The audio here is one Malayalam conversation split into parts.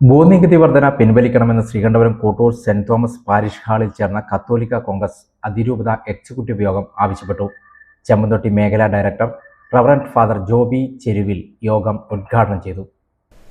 ഭൂനികുതി വർധന പിൻവലിക്കണമെന്ന് Sreekandapuram Kottoor saint Thomas parish ഹാളിൽ ചേർന്ന കത്തോലിക്ക കോൺഗ്രസ് അതിരൂപത എക്സിക്യൂട്ടീവ് യോഗം ആവശ്യപ്പെട്ടു. ചെമ്മന്തൊട്ടി മേഖലാ director reverend father Joby Cheruvil യോഗം ഉദ്ഘാടനം ചെയ്തു.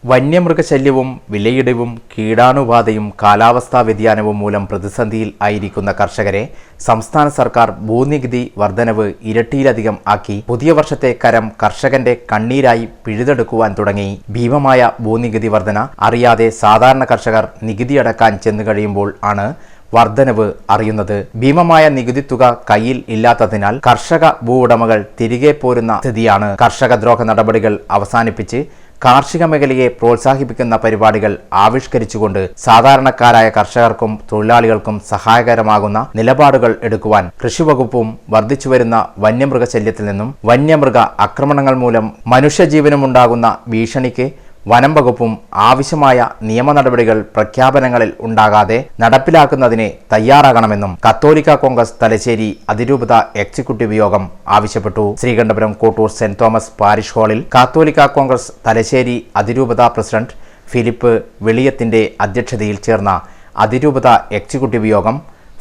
വന്യമൃഗശല്യവും വിലയിടിവും കീടാണുബാധയും കാലാവസ്ഥാ വ്യതിയാനവും മൂലം പ്രതിസന്ധിയിൽ ആയിരിക്കുന്ന കർഷകരെ സംസ്ഥാന സർക്കാർ ഭൂനികുതി വർധനവ് ഇരട്ടിയിലധികം ആക്കി പുതിയ വർഷത്തെ കരം കർഷകന്റെ കണ്ണീരായി പിഴുതെടുക്കുവാൻ തുടങ്ങി. ഭീമമായ ഭൂനികുതി വർധന അറിയാതെ സാധാരണ കർഷകർ നികുതി അടക്കാൻ ചെന്നു കഴിയുമ്പോൾ ആണ് വർധനവ് അറിയുന്നത്. ഭീമമായ നികുതി തുക കയ്യിൽ ഇല്ലാത്തതിനാൽ കർഷക ഭൂ ഉടമകൾ തിരികെ പോരുന്ന സ്ഥിതിയാണ്. കർഷകദ്രോഹ നടപടികൾ അവസാനിപ്പിച്ച് കാർഷിക മേഖലയെ പ്രോത്സാഹിപ്പിക്കുന്ന പരിപാടികൾ ആവിഷ്കരിച്ചുകൊണ്ട് സാധാരണക്കാരായ കർഷകർക്കും തൊഴിലാളികൾക്കും സഹായകരമാകുന്ന നിലപാടുകൾ എടുക്കുവാൻ കൃഷിവകുപ്പും വർദ്ധിച്ചുവരുന്ന വന്യമൃഗശല്യത്തിൽ നിന്നും വന്യമൃഗ ആക്രമണങ്ങൾ മൂലം മനുഷ്യജീവനുമുണ്ടാകുന്ന ഭീഷണിക്ക് വനം വകുപ്പും ആവശ്യമായ നിയമ നടപടികൾ പ്രഖ്യാപനങ്ങളിൽ ഉണ്ടാകാതെ നടപ്പിലാക്കുന്നതിന് തയ്യാറാകണമെന്നും കത്തോലിക്ക കോൺഗ്രസ് തലശ്ശേരി അതിരൂപത എക്സിക്യൂട്ടീവ് യോഗം ആവശ്യപ്പെട്ടു. Sreekandapuram Kottoor saint Thomas parish ഹാളിൽ കാത്തോലിക്ക കോൺഗ്രസ് തലശ്ശേരി അതിരൂപത പ്രസിഡന്റ് ഫിലിപ്പ് വെളിയത്തിന്റെ അധ്യക്ഷതയിൽ ചേർന്ന അതിരൂപത എക്സിക്യൂട്ടീവ് യോഗം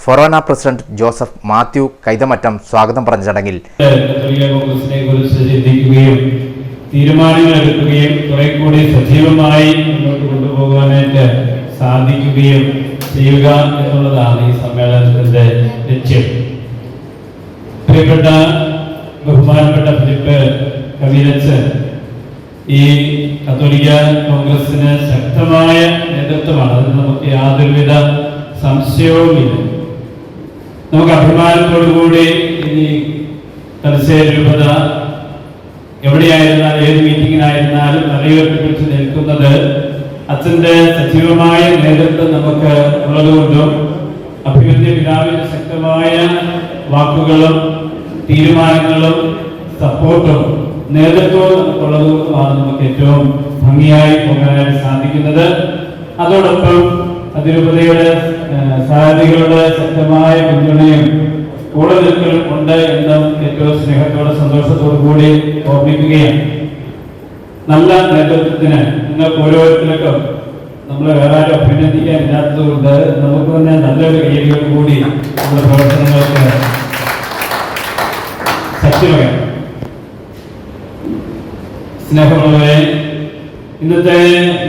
ഫൊറോന പ്രസിഡന്റ് ജോസഫ് മാത്യു കൈതമറ്റം സ്വാഗതം പറഞ്ഞ ചടങ്ങിൽ തീരുമാനങ്ങൾ എടുക്കുകയും കുറെ കൂടി സജീവമായി മുന്നോട്ട് കൊണ്ടുപോകാനായിട്ട് സാധിക്കുകയും ചെയ്യുക എന്നുള്ളതാണ് ഈ സമ്മേളനത്തിന്റെ ലക്ഷ്യം. പ്രിയപ്പെട്ട ബഹുമാനപ്പെട്ട ഫിലിപ്പ് കവിരച്ചൻ ഈ കത്തോലിക്ക കോൺഗ്രസിന് ശക്തമായ നേതൃത്വമാണ്. അതിന് നമുക്ക് യാതൊരുവിധ സംശയവുമില്ല. നമുക്ക് അഭിമാനത്തോടുകൂടി ഇനി തലശ്ശേരി രൂപത എവിടെയായിരുന്നാലും മീറ്റിങ്ങിനായിരുന്നാലും തലയുയർത്തിപ്പിടിച്ച് നിൽക്കുന്നത് അച്ഛന്റെ സജീവമായ നേതൃത്വം നമുക്ക് ഉള്ളതുകൊണ്ടും അഭിവൃദ്ധി പിതാവിന്റെ ശക്തമായ വാക്കുകളും തീരുമാനങ്ങളും സപ്പോർട്ടും നേതൃത്വവും നമുക്കുള്ളതുകൊണ്ടുമാണ് നമുക്ക് ഏറ്റവും ഭംഗിയായി പോകാനായിട്ട് സാധിക്കുന്നത്. അതോടൊപ്പം അതിരൂപതയുടെ സാരഥികളുടെ ശക്തമായ പിന്തുണയും കൂടെ നിൽക്കലും ഉണ്ട് എന്നും ഏറ്റവും സ്നേഹത്തോടെ സന്തോഷത്തോടു കൂടി ഓർമ്മിക്കുകയാണ് നല്ല നേതൃത്വത്തിന് നിങ്ങൾക്ക് ഓരോരുത്തർക്കും നമ്മൾ വേറെ ആരും അഭിനന്ദിക്കാൻ ഇല്ലാത്തതുകൊണ്ട് നമുക്ക് തന്നെ നല്ലൊരു കൈകൾ കൂടി നമ്മുടെ പ്രവർത്തനങ്ങൾക്ക് സത്യമായി സ്നേഹമുള്ളവരെ ഇന്നത്തെ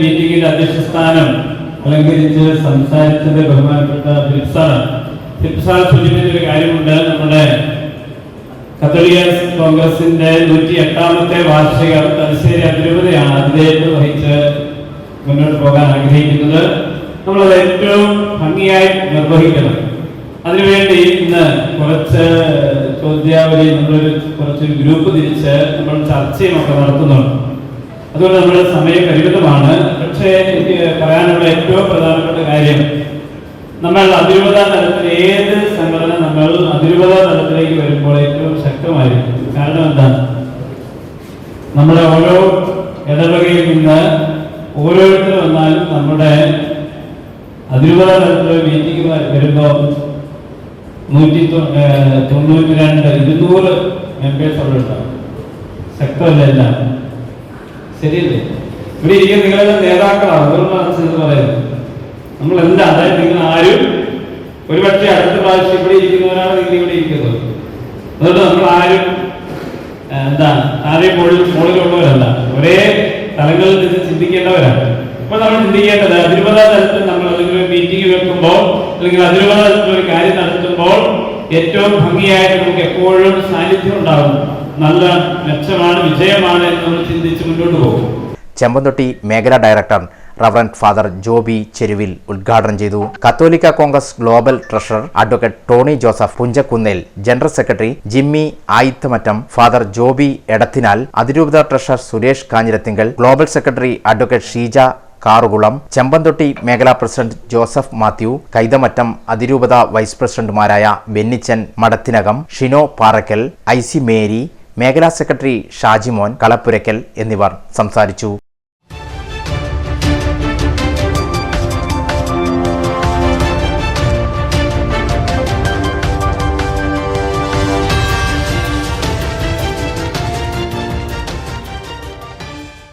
മീറ്റിംഗിന്റെ അധ്യക്ഷ സ്ഥാനം അലങ്കരിച്ച് സംസാരിച്ചത് ബഹുമാനപ്പെട്ട ഫിലിപ്സാണ്. സാറാണ് സൂചിപ്പിച്ച ഒരു കാര്യമുണ്ട്. നമ്മുടെ കത്തോലിക്ക കോൺഗ്രസിന്റെ നൂറ്റി എട്ടാമത്തെ വാർഷിക തലശ്ശേരി അതിരൂപതയാണ് അതിലേക്ക് വഹിച്ച് മുന്നോട്ട് പോകാൻ ആഗ്രഹിക്കുന്നത്. നമ്മളത് ഏറ്റവും ഭംഗിയായി നിർവഹിക്കണം. അതിനുവേണ്ടി ഇന്ന് കുറച്ച് ചോദ്യാവലി നമ്മളൊരു കുറച്ചൊരു ഗ്രൂപ്പ് തിരിച്ച് നമ്മൾ ചർച്ചയും ഒക്കെ നടത്തുന്നുണ്ട്. അതുകൊണ്ട് നമ്മുടെ സമയം പരിമിതമാണ്. പക്ഷേ എനിക്ക് പറയാനുള്ള ഏറ്റവും പ്രധാനപ്പെട്ട കാര്യം നമ്മൾ അതിരൂപത തലത്തിൽ ഏത് സംഘടന നമ്മൾ അതിരൂപത തലത്തിലേക്ക് വരുമ്പോൾ ഏറ്റവും ശക്തമായിരിക്കും. കാരണം എന്താണ് നമ്മുടെ ഓരോ ഇടവകയിൽ നിന്ന് ഓരോരുത്തർ വന്നാലും നമ്മുടെ അതിരൂപത തലത്തിലുള്ള മീറ്റിംഗ് വരുമ്പോൾ നൂറ്റി തൊണ്ണൂറ്റി രണ്ട് ഇരുന്നൂറ് മെമ്പേഴ്സ് അവിടെ ഉണ്ടാവും. ശക്തമല്ല എല്ലാം? ശരിയല്ലേ? ഇവിടെ ഇരിക്കുന്ന നിങ്ങളുടെ നേതാക്കളാണ്. അതുകൊണ്ടാണ് പറയുന്നത്. നമ്മൾ എന്താ അതായത് നിങ്ങൾ ആരും ഒരുപക്ഷെ അടുത്ത പ്രാവശ്യം ഇവിടെ ഇരിക്കുന്നവരാണ് നിങ്ങൾ ഇവിടെ ഇരിക്കുന്നത് അതുകൊണ്ട് നമ്മൾ ആരും എന്താ ആരെയും മുകളിൽ മുകളിലുള്ളവരല്ല ഒരേ തലങ്ങളിൽ നിന്ന് ചിന്തിക്കേണ്ടവരാണ്. അപ്പൊ നമ്മൾ ചിന്തിക്കേണ്ടത് അതിരുപത തലത്തിൽ നമ്മൾ അല്ലെങ്കിൽ മീറ്റിംഗ് വെക്കുമ്പോൾ അല്ലെങ്കിൽ അതിരുപത തലത്തിൽ ഒരു കാര്യം നടത്തുമ്പോൾ ഏറ്റവും ഭംഗിയായിട്ട് നമുക്ക് എപ്പോഴും സാന്നിധ്യം ഉണ്ടാകും. നല്ല മെച്ചമാണ് വിജയമാണ് എന്ന് നമ്മൾ ചിന്തിച്ച് മുന്നോട്ട് പോകും. ചെമ്പന്തൊട്ടി മേഖലാ director reverend father Joby Cheruvil ഉദ്ഘാടനം ചെയ്തു. കത്തോലിക്ക Congress global treasurer advocate Tony Joseph Punchakkunnel general secretary Jimmy Ayithamattam father Joby Edathinal അതിരൂപത treasurer Suresh Kanjirathinkal global secretary advocate Sheeja Karukulam Chempanthotty മേഖലാ പ്രസിഡന്റ് ജോസഫ് മാത്യു കൈതമറ്റം അതിരൂപത വൈസ് പ്രസിഡന്റുമാരായ ബെന്നിച്ചൻ മടത്തിനകം ഷിനോ പാറക്കൽ ഐ മേരി മേഖലാ സെക്രട്ടറി ഷാജിമോൻ കളപ്പുരയ്ക്കൽ എന്നിവർ സംസാരിച്ചു.